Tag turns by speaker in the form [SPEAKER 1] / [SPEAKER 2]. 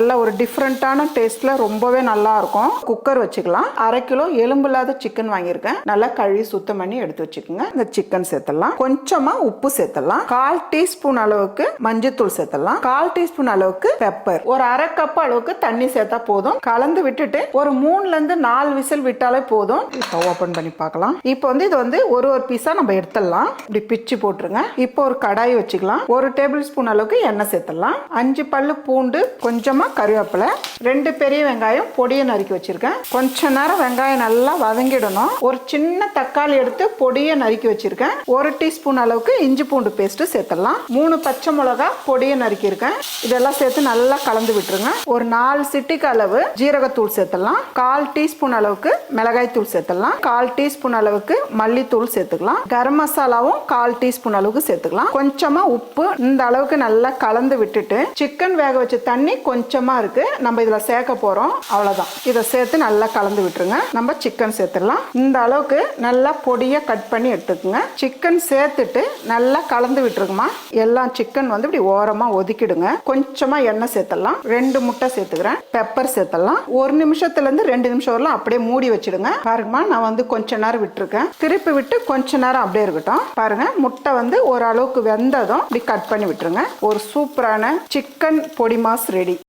[SPEAKER 1] நல்ல ஒரு டிஃப்ரெண்ட்டான டேஸ்ட்ல ரொம்பவே நல்லா இருக்கும். குக்கர் வச்சுக்கலாம். அரை கிலோ எலும்பு இல்லாத சிக்கன் வாங்கியிருக்கேன். நல்லா கழுவி சுத்தம் பண்ணி எடுத்து வச்சுக்கோங்க. இந்த சிக்கன் சேர்த்தலாம் கொஞ்சமா உப்பு சேர்த்துடலாம். கால் டீஸ்பூன் அளவுக்கு மஞ்சத்தூள் சேர்த்தலாம் கால் டீஸ்பூன் அளவுக்கு பெப்பர் ஒரு அரை கப் அளவுக்கு தண்ணி சேர்த்தா போதும். கலந்து விட்டுட்டு ஒரு மூணுல இருந்து நாலு விசில் விட்டாலே போதும். இப்போ ஓபன் பண்ணி பார்க்கலாம். இப்போ வந்து இது வந்து ஒரு ஒரு பீஸா நம்ம எடுத்துடலாம். இப்படி பிச்சு போட்டுருங்க. இப்போ ஒரு கடாய் வச்சுக்கலாம். ஒரு டேபிள் ஸ்பூன் அளவுக்கு எண்ணெய் சேர்த்துடலாம். அஞ்சு பல்லு பூண்டு கொஞ்சமா கருவேப்பிலை ரெண்டு பெரிய வெங்காயம் பொடியை நறுக்கி வச்சிருக்கேன். கொஞ்ச நேரம் வெங்காயம் நல்லா வதங்கிடணும். ஒரு சின்ன தக்காளி எடுத்து பொடியை நறுக்கி வச்சிருக்கேன். ஒரு டீஸ்பூன் அளவுக்கு இஞ்சி பூண்டு பேஸ்ட் சேர்த்துடலாம். மூணு பச்சை மிளகா பொடியை நறுக்கியிருக்கேன். இதெல்லாம் சேர்த்து நல்லா கலந்து விட்டுருங்க. ஒரு நாலு சிட்டிக்கு அளவு ஜீரகத்தூள் சேர்த்துடலாம். கால் டீஸ்பூன் அளவுக்கு மிளகாய் தூள் சேர்த்துடலாம். கால் டீஸ்பூன் அளவுக்கு மல்லித்தூள் சேர்த்துக்கலாம். கரம் மசாலாவும் கால் டீஸ்பூன் அளவுக்கு சேர்த்துக்கலாம். கொஞ்சமா உப்பு இந்த அளவுக்கு நல்லா கலந்து விட்டுட்டு சிக்கன் வேக வச்ச தண்ணி கொஞ்சம் இருக்கு. நம்ம இதில் சேர்க்க போகிறோம் அவ்வளோதான் இதை சேர்த்து நல்லா கலந்து விட்டுருங்க. நம்ம சிக்கன் சேர்த்துடலாம். இந்த அளவுக்கு நல்லா பொடியாக கட் பண்ணி எடுத்துக்கோங்க. சிக்கன் சேர்த்துட்டு நல்லா கலந்து விட்டுருக்குமா எல்லாம் சிக்கன் வந்து இப்படி ஓரமாக ஒதுக்கிடுங்க. கொஞ்சமாக எண்ணெய் சேர்த்துடலாம். ரெண்டு முட்டை சேர்த்துக்கிறேன். பெப்பர் சேர்த்துடலாம். ஒரு நிமிஷத்துலேருந்து ரெண்டு நிமிஷம் வரலாம். அப்படியே மூடி வச்சிடுங்க. பாருங்கம்மா நான் வந்து கொஞ்ச நேரம் விட்டுருக்கேன். திருப்பி விட்டு கொஞ்ச நேரம் அப்படியே இருக்கட்டும். பாருங்க முட்டை வந்து ஓரளவுக்கு வெந்ததும் இப்படி கட் பண்ணி விட்டுருங்க. ஒரு சூப்பரான சிக்கன் பொடி மாஸ் ரெடி